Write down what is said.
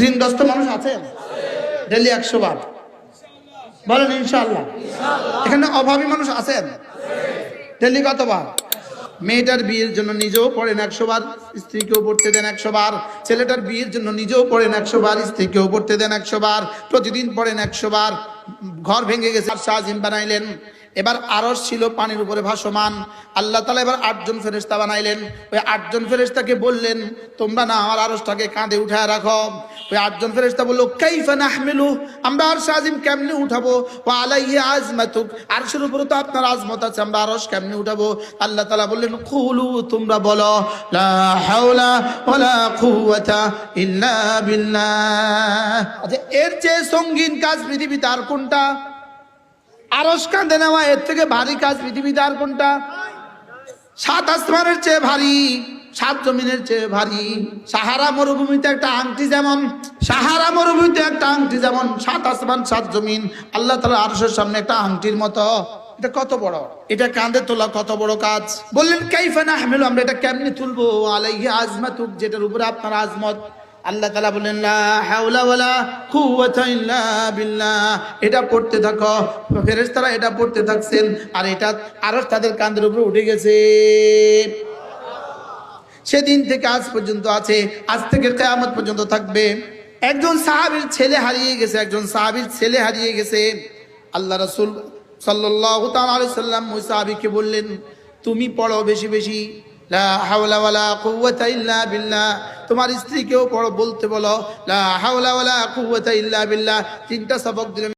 ঋণগ্রস্ত মানুষ আছেন? ডেলি একশো বার। বলেন ইনশাল্লাহ এখানে অভাবী মানুষ আছেন? ডেলি কতবার? মেয়েটার বিয়ের জন্য নিজেও পড়েন একশো বার, স্ত্রীকেও পড়তে দেন একশো বার, ছেলেটার বিয়ের জন্য নিজেও পড়েন একশো বার, স্ত্রীকেও পড়তে দেন একশো বার, প্রতিদিন পড়েন একশো বার, ঘর ভেঙে গেছে বানাইলেন। এবার আরস ছিল পানির উপরে ভাসমান। আল্লাহ তালা এবার আটজন ফেরেস্তা বানাইলেন। ওই আটজন ফেরিস্তাকে বললেন, তোমরা না আমার আরসটাকে কাঁধে উঠায় রাখো। ওই আটজন ফেরেস্তা বলল, কাইফা নাহমিলু? আমরা আর শাহজিম কেমনে উঠাবো? ও আলাইয়া আজমাতুক? আরশের উপরে তো আপনার আজমত আছে, আমরা আরস কেমনে উঠাবো? আল্লাহ তালা বললেন খুলু তোমরা বলো, লা হাওলা আচ্ছা এর চেয়ে সঙ্গীন কাজ পৃথিবীতে আর কোনটা? আরস কাঁধে নেওয়া এর থেকে ভারী কাজ পৃথিবীতে আর কোনটা? সাত আসমানের চেয়ে ভারী, সাত জমিনের চেয়ে ভারী। সাহারা মরুভূমিতে একটা আংটি যেমন, সাহারা মরুভূমিতে একটা আংটি যেমন, সাত আসমান, সাত জমিন, আল্লাহ তালা আরশের সামনে একটা আংটির মতো। এটা কত বড়? এটা কাঁধে তোলা কত বড় কাজ? বললেন কাইফানা হামিলু আমরা এটা কেমনি তুলবো? আলাইহি আজমাতুক, যেটার উপরে আপনার আজমত। আল্লাহ তালা ওয়ালা কুওয়াতা এটা পড়তে থাকো। ফেরেশতারা এটা পড়তে থাকছেন, আর এটা আরও তাদের কাঁধের উপরে উঠে গেছে। সেদিন থেকে আজ পর্যন্ত আছে, আজ থেকে কেয়ামত পর্যন্ত থাকবে। একজন সাহাবীর ছেলে হারিয়ে গেছে, একজন সাহাবীর ছেলে হারিয়ে গেছে। আল্লাহ রাসূল আলাইহি সাল্লাম ওই সাহাবীকে বললেন, তুমি পড়ো বেশি বেশি। লা হাওলা ওয়ালা কুওয়াতা ইল্লা বিল্লাহ। তোমার স্ত্রীকেও পড়ো, বলতে বলো, লা হাওলা ওয়ালা কুওয়াতা ইল্লা বিল্লাহ। তিনটা সবক দিলেন